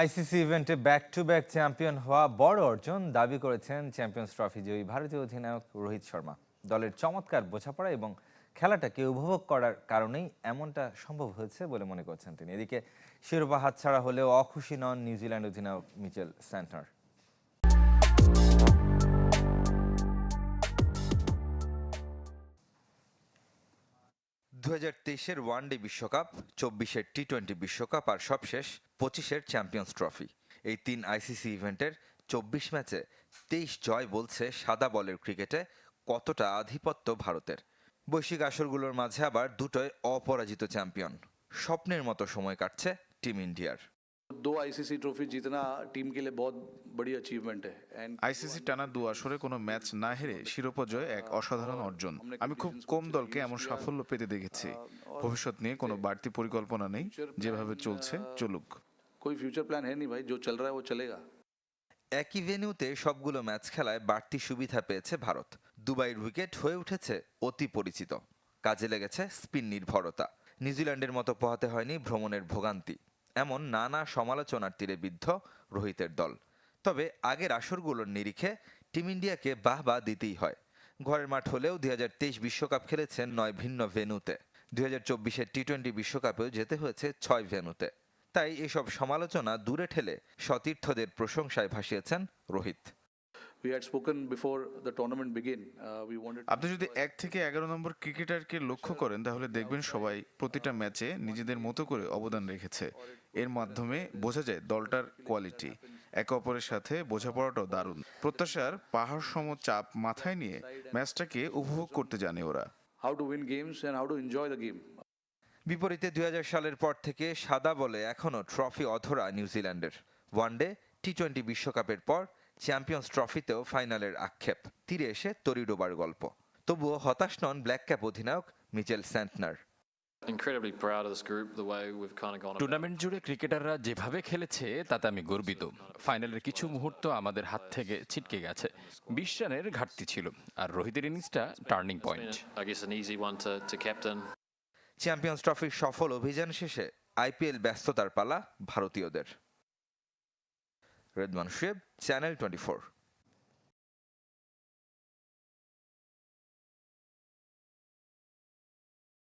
ICC ইভেন্টে back to back champion হওয়া বড় অর্জন দাবি করেছেন চ্যাম্পিয়ন্স ট্রফি জয়ী ভারতীয় অধিনায়ক রোহিত শর্মা। দলের চমৎকার বোঝাপড়া এবং খেলাটাকে উপভোগ করার কারণেই এমনটা সম্ভব হয়েছে বলে মনে করছেন তিনি। এদিকে শিরোপা হাতছাড়া হলেও অখুশি নন নিউজিল্যান্ড অধিনায়ক মিচেল স্যান্টনার। দু হাজার তেইশের ওয়ানডে বিশ্বকাপ, চব্বিশের টি টোয়েন্টি বিশ্বকাপ আর সবশেষ পঁচিশের চ্যাম্পিয়ন্স ট্রফি। এই তিন আইসিসি ইভেন্টের চব্বিশ ম্যাচে তেইশ জয় বলছে সাদা বলের ক্রিকেটে কতটা আধিপত্য ভারতের। বৈশ্বিক আসরগুলোর মাঝে আবার দুটোই অপরাজিত চ্যাম্পিয়ন। স্বপ্নের মতো সময় কাটছে টিম ইন্ডিয়ার। আইসিসি ট্রফি জিতনা টিম কে লিয়ে বহুত বড়ি অ্যাচিভমেন্ট হ্যায় আইসিসি টানা দু আসরে কোনো ম্যাচ না হেরে শিরোপা জয় এক অসাধারণ অর্জন। আমি খুব কম দলকে এমন সাফল্য পেতে দেখেছি। ভবিষ্যৎ নিয়ে কোনো বাড়তি পরিকল্পনা নেই। যেভাবে চলছে চলুক। কোই ফিউচার প্ল্যান হ্যায় নি ভাই জো চল ও চলেগা একই ভেনিউতে সবগুলো ম্যাচ খেলায় বাড়তি সুবিধা পেয়েছে ভারত। দুবাইয়ের উইকেট হয়ে উঠেছে অতি পরিচিত। কাজে লেগেছে স্পিন নির্ভরতা। নিউজিল্যান্ডের মতো পোহাতে হয়নি ভ্রমণের ভোগান্তি। এমন নানা সমালোচনার তীরে বিদ্ধ রোহিতের দল। তবে আগের আসরগুলোর নিরিখে টিম ইন্ডিয়াকে বাহ বাহ দিতেই হয়। ঘরের মাঠ হলেও দুই হাজার তেইশ বিশ্বকাপ খেলেছেন নয় ভিন্ন ভেনুতে দুই হাজার চব্বিশের টি টোয়েন্টি বিশ্বকাপেও যেতে হয়েছে ছয় ভেনুতে তাই এসব সমালোচনা দূরে ঠেলে সতীর্থদের প্রশংসায় ভাসিয়েছেন রোহিত। আপনি যদি এক থেকে এগারো নম্বর ক্রিকেটারকে লক্ষ্য করেন তাহলে দেখবেন সবাই প্রতিটা ম্যাচে নিজেদের মতো করে অবদান রেখেছে। এর মাধ্যমে বোঝা যায় দলটার কোয়ালিটি। একে অপরের সাথে বোঝাপড়াটাও দারুণ। প্রত্যাশার পাহাড় সম চাপ মাথায় নিয়ে ম্যাচটাকে উপভোগ করতে জানে ওরা। How to win games and how to enjoy the game. বিপরীতে দুই হাজার সালের পর থেকে সাদা বলে এখনও ট্রফি অধরা নিউজিল্যান্ডের। ওয়ানডে টি টোয়েন্টি বিশ্বকাপের পর চ্যাম্পিয়ন্স ট্রফিতেও ফাইনালের আক্ষেপ। তীরে এসে তরিডোবার গল্প। তবুও হতাশ নন ব্ল্যাক ক্যাপ অধিনায়ক মিচেল স্যান্টনার। টুর্নামেন্ট জুড়ে ক্রিকেটাররা যেভাবে খেলেছে তাতে আমি গর্বিত। ফাইনালের কিছু মুহূর্ত আমাদের হাত থেকে ছিটকে গেছে। বিশ রানের ঘাটতি ছিল আর রোহিতের ইনিংসটা টার্নিং পয়েন্ট চ্যাম্পিয়ন্স ট্রফির সফল অভিযান শেষে আইপিএল ব্যস্ততার পালা ভারতীয়দের। রেদমান শুয়েব চ্যানেল টোয়েন্টি